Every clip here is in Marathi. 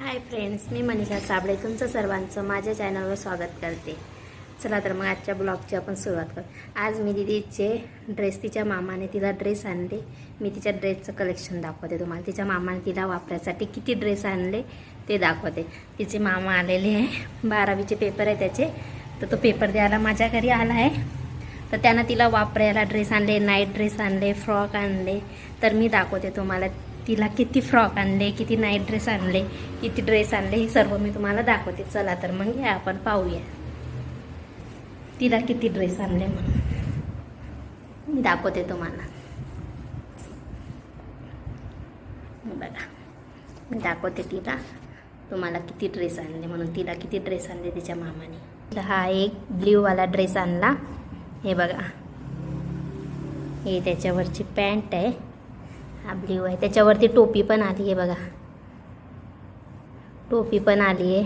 हाय फ्रेंड्स मी मनीषा साबळे तुमचं सर्वांचं माझ्या चॅनलवर स्वागत करते. चला तर मग आजच्या ब्लॉगची आपण सुरुवात करू. आज मी दिदीचे ड्रेस तिच्या मामाने तिला ड्रेस आणले. मी तिच्या ड्रेसचं कलेक्शन दाखवते तुम्हाला. तिच्या मामाने तिला वापरायसाठी किती ड्रेस आणले ते दाखवते. तिचे मामा आलेले आहे. बारावीचे पेपर आहे त्याचे. तर तो पेपर द्यायला माझ्या घरी आला आहे. तर त्यानं तिला वापरायला ड्रेस आणले नाईट ड्रेस आणले फ्रॉक आणले. तर मी दाखवते तुम्हाला तिला किती फ्रॉक आणले किती नाईट ड्रेस आणले किती ड्रेस आणले हे सर्व मी तुम्हाला दाखवते. चला तर मग हे आपण पाहूया. तिला किती ड्रेस आणले म्हणून. मी दाखवते तुम्हाला. बघा. मी दाखवते तिला तुम्हाला किती ड्रेस आणले म्हणून. तिला किती ड्रेस आणले तिच्या मामाने. तर हा एक ब्ल्यूवाला ड्रेस आणला. हे बघा. हे त्याच्यावरची पॅन्ट आहे. हा ब्ल्यू आहे. त्याच्यावरती टोपी पण आली आहे बघा. टोपी पण आली आहे.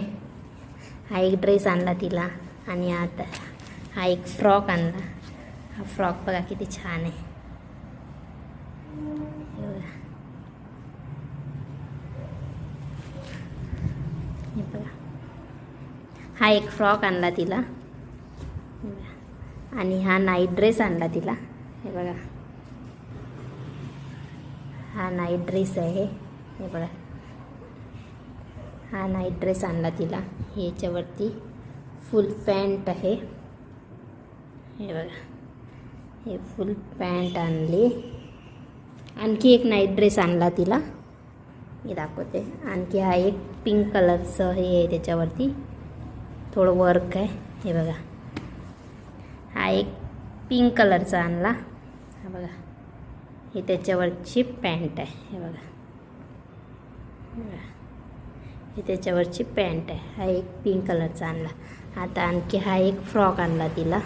हा एक ड्रेस आणला तिला आणि आता हा एक फ्रॉक आणला. हा फ्रॉक बघा किती छान आहे. हे बघा. हे बघा. हा एक फ्रॉक आणला तिला. आणि हा नाईट ड्रेस आणला तिला. हे बघा. हा नाईट ड्रेस आहे. हे बघा. हा नाईट ड्रेस आणला तिला. ह्याच्यावरती फुल पॅन्ट आहे. हे बघा. हे फुल पॅन्ट आणली. आणखी एक नाईट ड्रेस आणला तिला. मी दाखवते. आणखी हा एक पिंक कलरचं हे आहे त्याच्यावरती. थोडं वर्क आहे. हे बघा. एक पिंक कलरचा आणला. हा बघा. ही त्याच्यावरची पॅन्ट आहे. हे बघा. हे त्याच्यावरची पॅन्ट आहे. हा एक पिंक कलरचा आणला. आता आणखी हा एक फ्रॉक आणला तिला.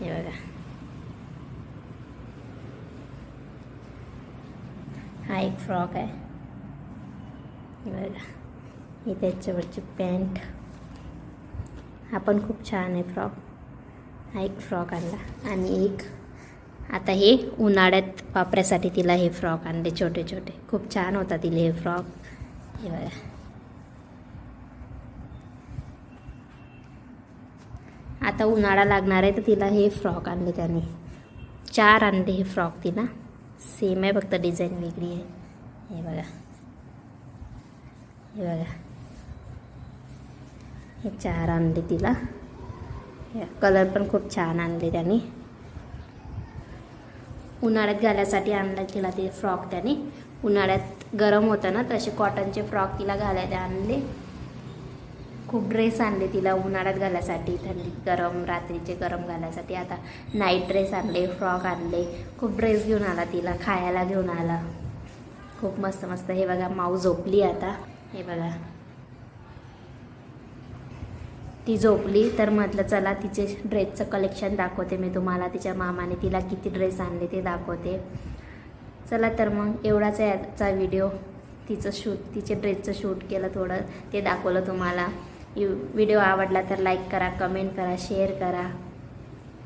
हे बघा. हा एक फ्रॉक आहे. बघा. ही त्याच्यावरची पॅन्ट हा पण खूप छान आहे फ्रॉक हा एक फ्रॉक आणला. आणि एक आता हे उन्हाळ्यात वापरायसाठी तिला हे फ्रॉक आणले छोटे छोटे. खूप छान होता तिला हे फ्रॉक. हे बघा. आता उन्हाळा लागणार आहे तर तिला हे फ्रॉक आणले त्याने. चार आणले हे फ्रॉक तिला. सेम आहे फक्त डिझाईन वेगळी आहे. हे बघा. हे बघा. हे चार आणले तिला. कलर पण खूप छान आणले त्यांनी. उन्हाळ्यात घालायसाठी आणलं तिला ते फ्रॉक त्याने. उन्हाळ्यात गरम होतं ना तसे कॉटनचे फ्रॉक तिला घालायला आणले. खूप ड्रेस आणले तिला उन्हाळ्यात घालायसाठी थंडीत गरम रात्रीचे गरम घालायसाठी. आता नाईट ड्रेस आणले फ्रॉक आणले. खूप ड्रेस घेऊन आला तिला खायला घेऊन आला. खूप मस्त मस्त हे बघा माऊ झोपली आता. हे बघा. ती झोपली तर म्हटलं चला तिचे ड्रेसचं कलेक्शन दाखवते मी तुम्हाला. तिच्या मामाने तिला किती ड्रेस आणले ते दाखवते. चला तर मग एवढाच आहे आजचा व्हिडिओ तिचं शूट तिचे ड्रेसचं शूट केलं थोडं ते दाखवलं तुम्हाला. व्हिडिओ आवडला तर लाईक करा कमेंट करा शेअर करा.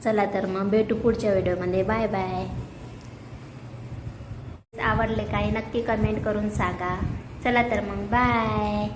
चला तर मग भेटू पुढच्या व्हिडिओमध्ये बाय बाय आवडले काही नक्की कमेंट करून सांगा. चला तर मग बाय